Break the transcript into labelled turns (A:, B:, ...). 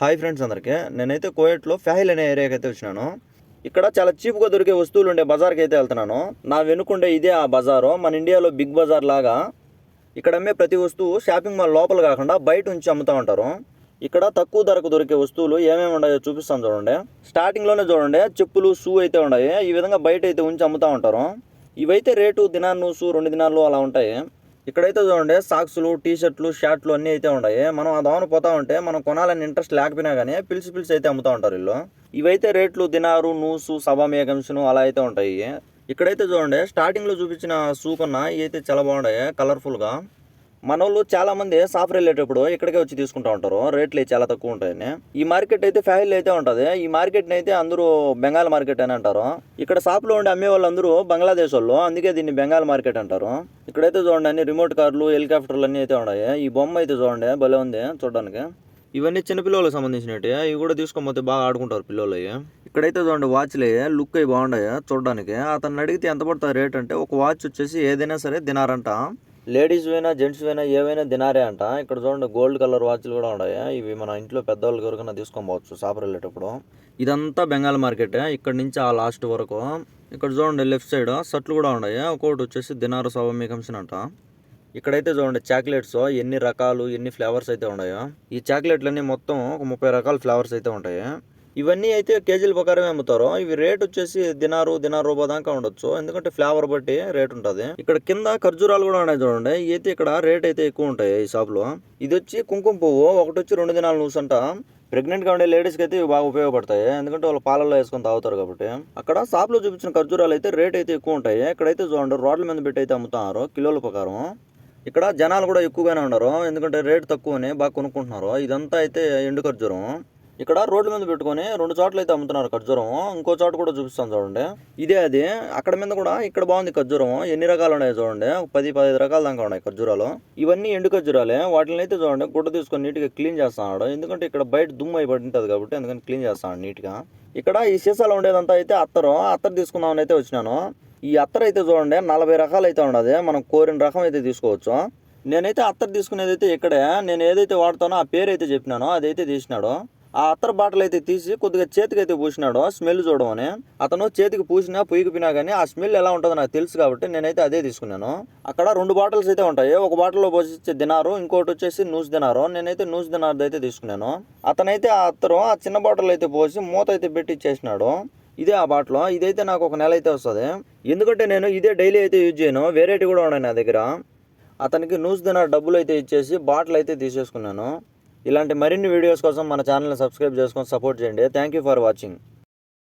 A: Hi friends అందరికీ. నేనైతే కోయట్లో ఫ్యాహిల్ అనే ఏరియాకి అయితే వచ్చినాను. ఇక్కడ చాలా చీప్గా దొరికే వస్తువులు ఉండే బజార్కి అయితే వెళ్తున్నాను. నా వెనుకుండే ఇదే ఆ బజారు. మన ఇండియాలో బిగ్ బజార్ లాగా ఇక్కడ అమ్మే ప్రతి వస్తువు షాపింగ్ మాల్ లోపల కాకుండా బయట ఉంచి అమ్ముతూ ఉంటారు. ఇక్కడ తక్కువ ధరకు దొరికే వస్తువులు ఏమేమి ఉన్నాయో చూపిస్తాను చూడండి. స్టార్టింగ్లోనే చూడండి. చెప్పులు షూ అయితే ఉన్నాయి. ఈ విధంగా బయట అయితే ఉంచి అమ్ముతూ ఉంటారు. ఇవైతే రేటు దినాన్ని షూ రెండు దినాలు అలా ఉంటాయి. ఇక్కడైతే చూడండి సాక్స్లు టీ షర్ట్లు షర్ట్లు అన్నీ అయితే ఉన్నాయి. మనం ఆ దోమన పోతా ఉంటే మనం కొనాలని ఇంట్రెస్ట్ లేకపోయినా కానీ పిలిచి పిలిచి అయితే అమ్ముతూ ఉంటారు వీళ్ళు. ఇవైతే రేట్లు దినారు నూసు సభా మేఘంసును అలా అయితే ఉంటాయి. ఇక్కడైతే చూడండి స్టార్టింగ్లో చూపించిన షూ కన్నా ఇవి అయితే చాలా బాగున్నాయి కలర్ఫుల్గా మన వాళ్ళు చాలా మంది సాఫ్ట్ వెళ్ళేటప్పుడు ఇక్కడికే వచ్చి తీసుకుంటా ఉంటారు. రేట్లు చాలా తక్కువ ఉంటాయని. ఈ మార్కెట్ అయితే ఫైల్ అయితే ఉంటుంది. ఈ మార్కెట్ అయితే అందరూ బెంగాల్ మార్కెట్ అని అంటారు. ఇక్కడ షాప్లో ఉండే అమ్మే వాళ్ళందరూ బంగ్లాదేశ్ వాళ్ళు. అందుకే దీన్ని బెంగాల్ మార్కెట్ అంటారు. ఇక్కడైతే చూడండి అన్ని రిమోట్ కార్లు హెలికాప్టర్లు అన్ని అయితే ఉన్నాయి. ఈ బొమ్మ అయితే చూడండి భలే ఉంది చూడడానికి. ఇవన్నీ చిన్న పిల్లలకు సంబంధించినవి. ఇవి కూడా తీసుకోకపోతే బాగా ఆడుకుంటారు పిల్లలు ఇక్కడైతే చూడండి వాచ్లే లుక్ అవి బాగున్నాయి చూడడానికి. అతన్ని అడిగితే ఎంత పడుతుంది రేట్ అంటే ఒక వాచ్ వచ్చేసి ఏదైనా సరే తినారంట. లేడీస్ అయినా జెంట్స్ అయినా ఏవైనా దినారే అంట. ఇక్కడ చూడండి గోల్డ్ కలర్ వాచ్లు కూడా ఉన్నాయి. ఇవి మన ఇంట్లో పెద్దవాళ్ళకి ఎవరికైనా తీసుకోవచ్చు షాప్ వెళ్ళేటప్పుడు. ఇదంతా బెంగాల్ మార్కెట్. ఇక్కడ నుంచి ఆ లాస్ట్ వరకు. ఇక్కడ చూడండి లెఫ్ట్ సైడ్ సట్లు కూడా ఉన్నాయి. ఒక్కొక్కటి వచ్చేసి దినారు సవ మీకంసిన అంట. ఇక్కడైతే చూడండి చాక్లెట్స్ ఎన్ని రకాలు ఎన్ని ఫ్లేవర్స్ అయితే ఉన్నాయో. ఈ చాక్లెట్లన్నీ మొత్తం ఒక ముప్పై రకాల ఫ్లేవర్స్ అయితే ఉంటాయి. ఇవన్నీ అయితే కేజీల ప్రకారమే అమ్ముతారు. ఇవి రేట్ వచ్చేసి దినారు దినారు రూపాయ దాకా ఉండొచ్చు. ఎందుకంటే ఫ్లేవర్ బట్టి రేట్ ఉంటుంది. ఇక్కడ కింద ఖర్జూరాలు కూడా ఉన్నాయి చూడండి. ఇవైతే అయితే ఇక్కడ రేట్ అయితే ఎక్కువ ఉంటాయి ఈ షాప్లో ఇది వచ్చి కుంకుమ పువ్వు ఒకటి వచ్చి రెండు దినాలు నూసంట. ప్రెగ్నెంట్గా గా ఉండే లేడీస్కి అయితే ఇవి బాగా ఉపయోగపడతాయి. ఎందుకంటే వాళ్ళు పాలల్లో వేసుకొని తాగుతారు కాబట్టి. అక్కడ షాప్లో చూపించిన ఖర్జూరాలు అయితే రేట్ అయితే ఎక్కువ ఉంటాయి. ఇక్కడైతే చూడండి రోడ్ల మీద పెట్టి అయితే అమ్ముతున్నారు కిలోల ప్రకారం. ఇక్కడ జనాలు కూడా ఎక్కువగానే ఉన్నారు ఎందుకంటే రేట్ తక్కువని బాగా కొనుక్కుంటున్నారు. ఇదంతా అయితే ఎండు ఖర్జూరం. ఇక్కడ రోడ్ల మీద పెట్టుకొని రెండు చోట్ల అయితే అమ్ముతున్నారు ఖర్జూరం. ఇంకో చోట కూడా చూపిస్తాను చూడండి. ఇదే అది. అక్కడ మీద కూడా ఇక్కడ బాగుంది ఖర్జూరం. ఎన్ని రకాలు ఉన్నాయి చూడండి. ఒక పది పదిహేను రకాల దాకా ఉన్నాయి ఖర్జూరాలు. ఇవన్నీ ఎండు ఖర్జూరాలే. వాటిని అయితే చూడండి గుడ్డ తీసుకొని నీట్గా క్లీన్ చేస్తున్నాడు ఎందుకంటే ఇక్కడ బయట దుమ్ము అయి పడింటుంది కాబట్టి అందుకని క్లీన్ చేస్తాను నీట్గా. ఇక్కడ ఈ సీసాలో ఉండేదంతా అయితే అత్తరు. అత్తరు తీసుకుందామని అయితే వచ్చినాను. ఈ అత్తర్ అయితే చూడండి నలభై రకాలు అయితే ఉన్నది. మనం కోరిన రకం అయితే తీసుకోవచ్చు. నేనైతే అత్తర్ తీసుకునేది అయితే ఇక్కడే. నేను ఏదైతే వాడతానో ఆ పేరు అయితే చెప్పినానో. అదైతే తీసినాడు. ఆ అత్తర్ బాటిల్ అయితే తీసి కొద్దిగా చేతికి అయితే పూసినాడు స్మెల్ చూడమని. అతను చేతికి పూసినా పొయ్యికిపోయినా కానీ ఆ స్మెల్ ఎలా ఉంటుందో నాకు తెలుసు కాబట్టి నేనైతే అదే తీసుకున్నాను. అక్కడ రెండు బాటిల్స్ అయితే ఉంటాయి. ఒక బాటిల్లో పోసి దినారు ఇంకోటి వచ్చేసి నూస్ దినారు నేనైతే నూస్ దినారు అయితే తీసుకున్నాను. అతనైతే ఆ అత్తరు ఆ చిన్న బాటిల్ అయితే పోసి మూత అయితే పెట్టి ఇచ్చేసినాడు ఇదే ఆ బాటిల్. ఇదైతే నాకు ఒక నెల అయితే వస్తుంది. ఎందుకంటే నేను ఇదే డైలీ అయితే యూజ్ చేయను. వేరేటి కూడా ఉన్నాయి నా దగ్గర. అతనికి న్యూస్ దినార్ డబ్బులు అయితే ఇచ్చేసి బాటిల్ అయితే తీసేసుకున్నాను. ఇలాంటి మరిన్ని వీడియోస్ కోసం మన ఛానల్ని సబ్స్క్రైబ్ చేసుకొని సపోర్ట్ చేయండి. Thank you for watching